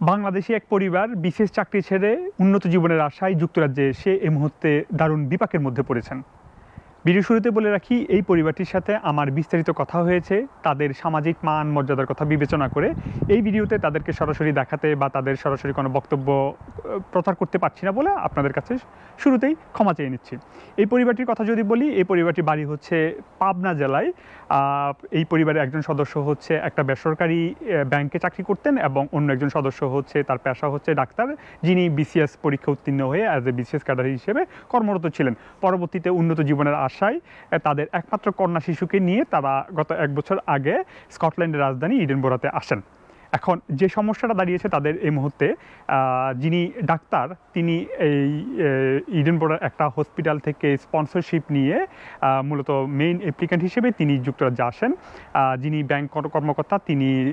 বাংলাদেশি এক পরিবার বিশেষ চাকরি ছেড়ে উন্নত জীবনের আশায় যুক্তরাজ্যে এসে এই মুহূর্তে দারুণ বিপাকের মধ্যে পড়েছেন। ভিডিও শুরুতে বলে রাখি, এই পরিবারটির সাথে আমার বিস্তারিত কথা হয়েছে, তাদের সামাজিক মান, মর্যাদার কথা বিবেচনা করে। এই ভিডিওতে তাদেরকে সরাসরি দেখাতে বা তাদের সরাসরি কোনো বক্তব্য প্রচার করতে পারছি না বলে আপনাদের কাছে শুরুতেই ক্ষমা চেয়ে নিচ্ছি। এই পরিবারটির কথা যদি বলি, এই পরিবারটির বাড়ি হচ্ছে পাবনা জেলায়। এই পরিবারের একজন সদস্য হচ্ছে একটা বেসরকারি ব্যাংকে চাকরি করতেন এবং অন্য একজন সদস্য হচ্ছে তার পেশা হচ্ছে ডাক্তার, যিনি বিসিএস পরীক্ষা উত্তীর্ণ হয়ে অ্যাজ এ বিসিএস ক্যাডার হিসেবে কর্মরত ছিলেন। পরবর্তীতে উন্নত জীবনের আশায় আহ, তাদের একমাত্র কন্যা শিশুকে নিয়ে তারা গত এক বছর আগে স্কটল্যান্ডের রাজধানী ইডেনবোরাতে আসেন। এখন যে সমস্যাটা দাঁড়িয়েছে তাদের এই মুহূর্তে যিনি ডাক্তার তিনি এই আহ, ইডেনবোরার একটা হসপিটাল থেকে স্পন্সরশিপ নিয়ে মূলত মেইন অ্যাপ্লিক্যান্ট হিসেবে তিনি যুক্তরাজ্যে আসেন। যিনি ব্যাংক কর- কর্মকর্তা তিনি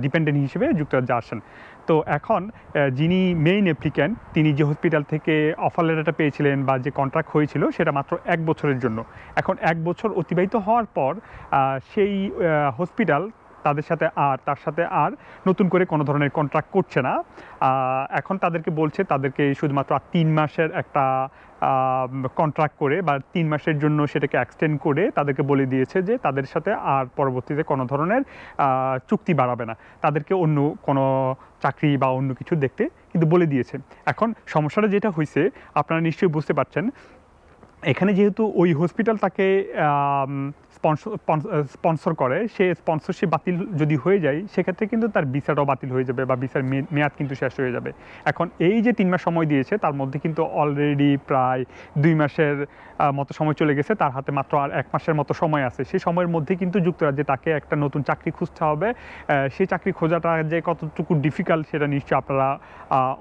ডিপেন্ডেন্ট হিসেবে যুক্তরাজ্যে আসেন। তো এখন যিনি মেইন অ্যাপ্লিক্যান্ট তিনি যে হসপিটাল থেকে অফার লেটারটা পেয়েছিলেন বা যে কন্ট্রাক্ট হয়েছিল সেটা মাত্র এক বছরের জন্য। এখন এক বছর অতিবাহিত হওয়ার পর সেই হসপিটাল তাদের সাথে আর, তার সাথে আর নতুন করে কোনো ধরনের কন্ট্রাক্ট করছে না। এখন তাদেরকে বলছে তাদেরকে শুধুমাত্র আর তিন মাসের একটা কন্ট্রাক্ট করে বা তিন মাসের জন্য সেটাকে এক্সটেন্ড করে তাদেরকে বলে দিয়েছে যে তাদের সাথে আর পরবর্তীতে কোনো ধরনের চুক্তি বাড়াবে না। তাদেরকে অন্য কোনো চাকরি বা অন্য কিছু দেখতে কিন্তু বলে দিয়েছে। এখন সমস্যাটা যেটা হয়েছে আপনারা নিশ্চয়ই বুঝতে পারছেন, এখানে যেহেতু ওই হসপিটাল তাকে স্পন্সর করে, সে স্পন্সরশিপ বাতিল যদি হয়ে যায়, সেক্ষেত্রে কিন্তু তার ভিসাটাও বাতিল হয়ে যাবে বা ভিসার মেয়াদ কিন্তু শেষ হয়ে যাবে। এখন এই যে তিন মাস সময় দিয়েছে, তার মধ্যে কিন্তু অলরেডি প্রায় দুই মাসের মতো সময় চলে গেছে। তার হাতে মাত্র আর এক মাসের মতো সময় আছে। সেই সময়ের মধ্যে কিন্তু যুক্তরাজ্যে তাকে একটা নতুন চাকরি খুঁজতে হবে। সেই চাকরি খোঁজাটা যে কতটুকু ডিফিকাল্ট সেটা নিশ্চয়ই আপনারা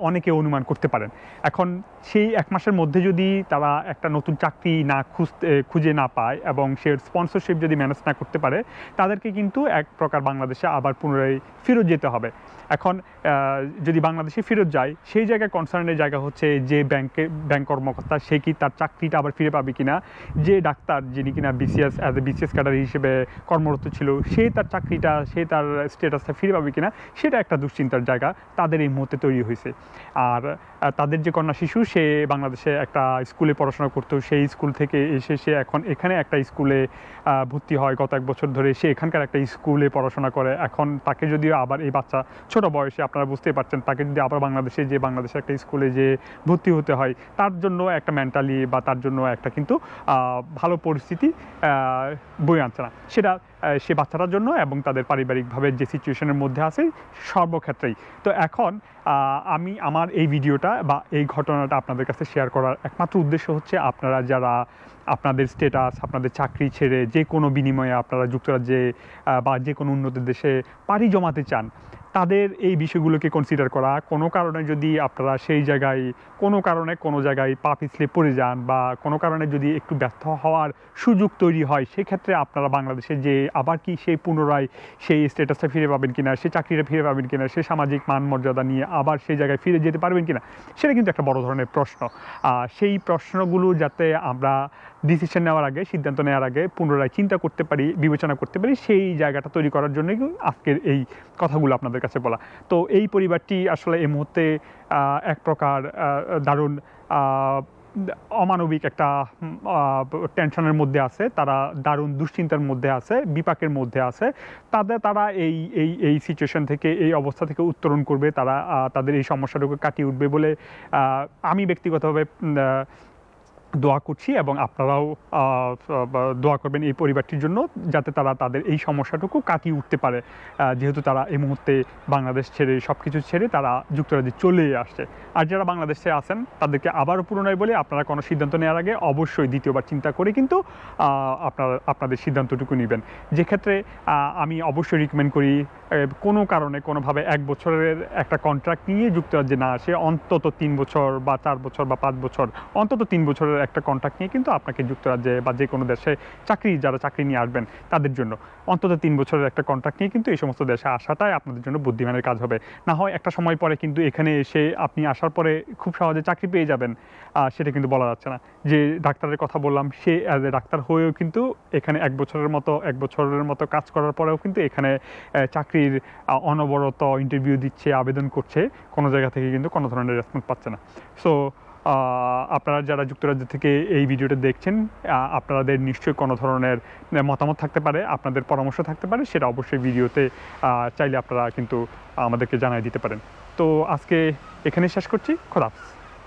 অনেকে অনুমান করতে পারেন। এখন সেই এক মাসের মধ্যে যদি তারা একটা নতুন চাকরি না খুঁজতে, খুঁজে না পায় এবং সে স্পন্সরশিপ যদি ম্যানেজ না করতে পারে, তাদেরকে কিন্তু এক প্রকার বাংলাদেশে আবার পুনরায় ফেরত যেতে হবে। এখন যদি বাংলাদেশে ফেরত যায়, সেই জায়গায় কনসার্নের জায়গা হচ্ছে যে ব্যাংকে ব্যাংক কর্মকর্তা, সে কি তার চাকরিটা আবার ফিরে পাবে কিনা? যে ডাক্তার যিনি কিনা BCS as A BCS cadre হিসেবে কর্মরত ছিল, সে তার চাকরিটা, সে তার স্টেটাসটা ফিরে পাবে কিনা, সেটা একটা দুশ্চিন্তার জায়গা তাদের এই মুহূর্তে তৈরি হয়েছে। আর তাদের যে কন্যা শিশু, সে বাংলাদেশে একটা স্কুলে পড়াশোনা করতো, সেই স্কুল থেকে এসে সে এখন এখানে একটা স্কুলে ভর্তি হয় গত এক বছর ধরে, সে এখানকার একটা স্কুলে পড়াশোনা করে। এখন তাকে যদি আবার এই বাচ্চা ছোট বয়সে আপনারা বুঝতেই পারছেন, তাকে যদি আবার বাংলাদেশে যে বাংলাদেশে একটা স্কুলে যে ভর্তি হতে হয়, তার জন্য একটা মেন্টালি বা তার জন্য একটা কিন্তু ভালো পরিস্থিতি বই আনছে না। সেটা সে বাচ্চাটার জন্য এবং তাদের পারিবারিকভাবে যে সিচুয়েশনের মধ্যে আছে, সর্বক্ষেত্রেই। তো এখন আমি আমার এই ভিডিওটা বা এই ঘটনাটা আপনাদের কাছে শেয়ার করার একমাত্র উদ্দেশ্য হচ্ছে আপনারা যারা আপনাদের স্টেটাস আপনাদের চাকরি ছেড়ে যে কোনো বিনিময়ে আপনারা যুক্তরাজ্যে বা যে কোনো উন্নত দেশে পাড়ি জমাতে চান তাদের এই বিষয়গুলোকে কনসিডার করা। কোনো কারণে যদি আপনারা সেই জায়গায়, কোনো কারণে কোনো জায়গায় পা পিছলে পড়ে যান বা কোনো কারণে যদি একটু ব্যর্থ হওয়ার সুযোগ তৈরি হয়, সেক্ষেত্রে আপনারা বাংলাদেশে যে আবার কি সেই পুনরায় সেই স্ট্যাটাসটা ফিরে পাবেন কিনা, সেই চাকরিটা ফিরে পাবেন কিনা, সেই সামাজিক মান মর্যাদা নিয়ে আবার সেই জায়গায় ফিরে যেতে পারবেন কিনা, সেটা কিন্তু একটা বড় ধরনের প্রশ্ন। সেই প্রশ্নগুলো যাতে আমরা ডিসিশন নেওয়ার আগে, সিদ্ধান্ত নেওয়ার আগে পুনরায় চিন্তা করতে পারি, বিবেচনা করতে পারি, সেই জায়গাটা তৈরি করার জন্যই আজকের এই কথাগুলো আপনাদের কাছে বলা। তো এই পরিবারটি আসলে এই মুহূর্তে এক প্রকার দারুণ অমানবিক একটা টেনশনের মধ্যে আছে, তারা দারুণ দুশ্চিন্তার মধ্যে আছে, বিপাকের মধ্যে আছে। তাদের, তারা এই এই এই সিচুয়েশন থেকে, এই অবস্থা থেকে উত্তরণ করবে, তারা তাদের এই সমস্যাটুকু কাটিয়ে উঠবে বলে আমি ব্যক্তিগতভাবে দোয়া করছি এবং আপনারাও দোয়া করবেন এই পরিবারটির জন্য যাতে তারা তাদের এই সমস্যাটুকু কাটিয়ে উঠতে পারে। যেহেতু তারা এই মুহূর্তে বাংলাদেশ ছেড়ে সব কিছু ছেড়ে তারা যুক্তরাজ্যে চলে আসছে। আর যারা বাংলাদেশে আছেন, তাদেরকে আবারও পুনরায় বলে, আপনারা কোনো সিদ্ধান্ত নেওয়ার আগে অবশ্যই দ্বিতীয়বার চিন্তা করে কিন্তু আপনারা, আপনাদের সিদ্ধান্তটুকু নেবেন। যে ক্ষেত্রে আমি অবশ্যই রিকমেন্ড করি কোনো কারণে, কোনোভাবে এক বছরের একটা কন্ট্রাক্ট নিয়ে যুক্তরাজ্যে না আসে, অন্তত তিন বছর বা চার বছর বা পাঁচ বছর, অন্তত তিন বছরের একটা কন্ট্রাক্ট নিয়ে কিন্তু আপনাকে যুক্তরাজ্যে বা যে কোনো দেশে চাকরি, যারা চাকরি নিয়ে আসবেন তাদের জন্য। অন্তত তিন বছরের একটা কন্ট্রাক্ট নিয়ে কিন্তু এই সমস্ত দেশে আসাটাই আপনাদের জন্য বুদ্ধিমানের কাজ হবে। না হয় একটা সময় পরে কিন্তু এখানে এসে আপনি আসার পরে খুব সহজে চাকরি পেয়ে যাবেন। সেটা কিন্তু বলা যাচ্ছে না। যে ডাক্তারের কথা বললাম, সে অ্যাজ এ ডাক্তার হয়েও কিন্তু এখানে এক বছরের মতো, এক বছরের মতো কাজ করার পরেও কিন্তু এখানে চাকরির অনবরত ইন্টারভিউ দিচ্ছে, আবেদন করছে। কোনো জায়গা থেকে কিন্তু কোনো ধরনের রেসপন্স পাচ্ছে না। সো আপনারা যারা যুক্তরাজ্য থেকে এই ভিডিওটা দেখছেন আপনাদের নিশ্চয়ই কোনো ধরনের মতামত থাকতে পারে, আপনাদের পরামর্শ থাকতে পারে, সেটা অবশ্যই ভিডিওতে চাইলে আপনারা কিন্তু আমাদেরকে জানাই দিতে পারেন তো আজকে এখানে শেষ করছি, খোদা হাফেজ।